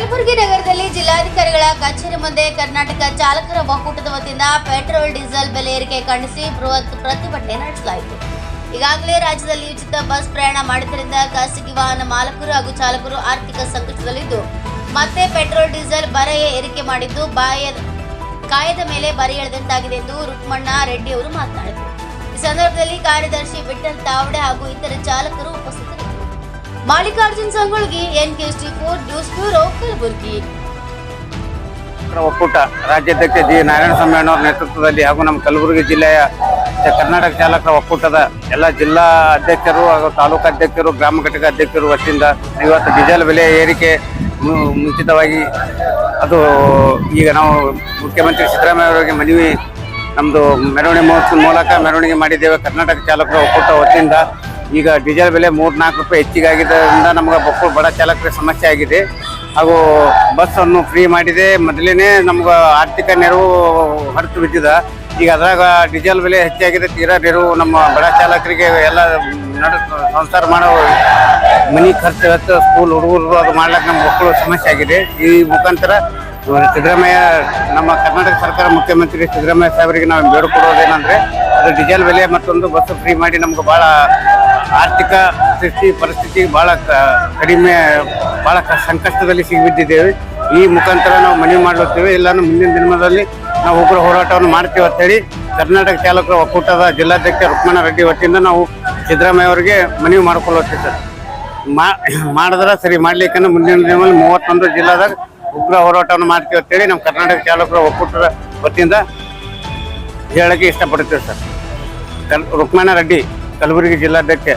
ಕಲಬುರಗಿ ನಗರದಲ್ಲಿ ಜಿಲ್ಲಾಧಿಕಾರಿಗಳ ಕಚೇರಿ ಮುಂದೆ ಕರ್ನಾಟಕ ಚಾಲಕರ ಒಕ್ಕೂಟದ ವತಿಯಿಂದ ಪೆಟ್ರೋಲ್, ಡೀಸೆಲ್ ಬೆಲೆ ಏರಿಕೆ ಖಂಡಿಸಿ ಬೃಹತ್ ಪ್ರತಿಭಟನೆ ನಡೆಸಲಾಯಿತು. ಈಗಾಗಲೇ ರಾಜ್ಯದಲ್ಲಿ ಉಚಿತ ಬಸ್ ಪ್ರಯಾಣ ಮಾಡಿದ್ದರಿಂದ ಖಾಸಗಿ ವಾಹನ ಮಾಲಕರು ಹಾಗೂ ಚಾಲಕರು ಆರ್ಥಿಕ ಸಂಕಷ್ಟದಲ್ಲಿದ್ದು, ಮತ್ತೆ ಪೆಟ್ರೋಲ್, ಡೀಸೆಲ್ ಬರ ಏರಿಕೆ ಮಾಡಿದ್ದು ಬಾಯ, ಕಾಯದ ಮೇಲೆ ಬರೆ ಎಳೆದಂತಾಗಿದೆ ಎಂದು ರುಕ್ಮಣ್ಣ ರೆಡ್ಡಿ ಅವರು ಮಾತನಾಡಿದರು. ಈ ಸಂದರ್ಭದಲ್ಲಿ ಕಾರ್ಯದರ್ಶಿ ವಿಠಲ್ ತಾವಡೆ ಹಾಗೂ ಇತರ ಚಾಲಕರು ಉಪಸ್ಥಿತರಿದ್ದರು. Mallikarjun Sangolgi NKST four news bureau, Kalaburagi. ಒಕ್ಕೂಟ ರಾಜ್ಯಾಧ್ಯಕ್ಷ ಜಿ. ನಾರಾಯಣ ಸ್ವಾಮಿಯವರ ನೇತೃತ್ವದಲ್ಲಿ ಹಾಗೂ ನಮ್ಮ ಕಲಬುರಗಿ ಜಿಲ್ಲೆಯ ಕರ್ನಾಟಕ ಚಾಲಕರ ಒಕ್ಕೂಟದ ಎಲ್ಲ ಜಿಲ್ಲಾ ಅಧ್ಯಕ್ಷರು ಹಾಗೂ ತಾಲೂಕು ಅಧ್ಯಕ್ಷರು, ಗ್ರಾಮ ಘಟಕ ಅಧ್ಯಕ್ಷರು ವತಿಯಿಂದ ಇವತ್ತು ಡೀಸೆಲ್ ಬೆಲೆ ಏರಿಕೆ ಮುಂಚಿತವಾಗಿ ಅದು ಈಗ ನಾವು ಮುಖ್ಯಮಂತ್ರಿ ಸಿದ್ದರಾಮಯ್ಯ ಅವರಿಗೆ ಮನವಿ ನಮ್ಮದು ಮೆರವಣಿಗೆ ಮಹೋತ್ಸವ ಮೂಲಕ ಮೆರವಣಿಗೆ ಮಾಡಿದ್ದೇವೆ. ಕರ್ನಾಟಕ ಚಾಲಕರ ಒಕ್ಕೂಟ ವತಿಯಿಂದ ಈಗ ಡೀಸೆಲ್ ಬೆಲೆ ಮೂರು ನಾಲ್ಕು ರೂಪಾಯಿ ಹೆಚ್ಚಿಗೆ ಆಗಿದ್ದರಿಂದ ನಮಗೆ ಬಕ್ಕು ಬಡ ಚಾಲಕರಿಗೆ ಸಮಸ್ಯೆ ಆಗಿದೆ. ಹಾಗೂ ಬಸ್ಸನ್ನು ಫ್ರೀ ಮಾಡಿದೆ. ಮೊದಲೇ ನಮ್ಗೆ ಆರ್ಥಿಕ ನೆರವು ಹೊರತು ಬಿದ್ದಿದ. ಈಗ ಅದ್ರಾಗ ಡೀಸೆಲ್ ಬೆಲೆ ಹೆಚ್ಚಾಗಿದೆ ತೀರಾ ನೆರವು ನಮ್ಮ ಬಡ ಚಾಲಕರಿಗೆ ಎಲ್ಲ ನಡ ಸಂಸಾರ ಮಾಡೋ ಮನಿ ಖರ್ಚು ವೆಚ್ಚ ಸ್ಕೂಲ್ ಹುಡುಗರು ಅದು ಮಾಡ್ಲಿಕ್ಕೆ ನಮ್ಮ ಮಕ್ಕಳು ಸಮಸ್ಯೆ ಆಗಿದೆ. ಈ ಮುಖಾಂತರ ಸಿದ್ದರಾಮಯ್ಯ, ನಮ್ಮ ಕರ್ನಾಟಕ ಸರ್ಕಾರ ಮುಖ್ಯಮಂತ್ರಿ ಸಿದ್ದರಾಮಯ್ಯ ಸಾಹೇಬರಿಗೆ ನಾವು ಬೇಡಿಕೊಡೋದೇನಂದ್ರೆ ಅದು ಡೀಸೆಲ್ ಬೆಲೆ ಮತ್ತೊಂದು ಬಸ್ ಫ್ರೀ ಮಾಡಿ ನಮ್ಗೆ ಭಾಳ ಆರ್ಥಿಕ ಸ್ಥಿತಿ ಪರಿಸ್ಥಿತಿ ಭಾಳ ಕಡಿಮೆ ಭಾಳ ಸಂಕಷ್ಟದಲ್ಲಿ ಸಿಗಿಬಿದ್ದಿದ್ದೇವೆ ಈ ಮುಖಾಂತರ ನಾವು ಮನವಿ ಮಾಡುತ್ತೇವೆ ಇಲ್ಲಾಂದ್ರೆ ಮುಂದಿನ ದಿನದಲ್ಲಿ ನಾವು ಉಗ್ರ ಹೋರಾಟವನ್ನು ಮಾಡ್ತೀವಿ ಅಂತೇಳಿ ಕರ್ನಾಟಕ ಚಾಲಕರ ಒಕ್ಕೂಟದ ಜಿಲ್ಲಾಧ್ಯಕ್ಷ ರುಕ್ಮಣ ರೆಡ್ಡಿ ವತಿಯಿಂದ ನಾವು ಸಿದ್ದರಾಮಯ್ಯ ಅವರಿಗೆ ಮನವಿ ಮಾಡ್ಕೊಳ್ಳತ್ತೀವಿ ಸರ್. ಮಾಡಿದ್ರೆ ಸರಿ ಮಾಡ್ಲಿಕ್ಕೆ ಮುಂದಿನ ದಿನದಲ್ಲಿ ಮೂವತ್ತೊಂದು ಜಿಲ್ಲಾದಾಗ ಉಗ್ರ ಹೋರಾಟವನ್ನು ಮಾಡ್ತೀವಿ ಅಂತೇಳಿ ನಮ್ಮ ಕರ್ನಾಟಕ ಚಾಲಕರ ಒಕ್ಕೂಟದ ವತಿಯಿಂದ ಹೇಳಕ್ಕೆ ಇಷ್ಟಪಡ್ತೀವಿ ಸರ್. ರುಕ್ಮಣ ರೆಡ್ಡಿ. ಕಲಬುರಗಿ ಜಿಲ್ಲಾಧ್ಯಕ್ಷ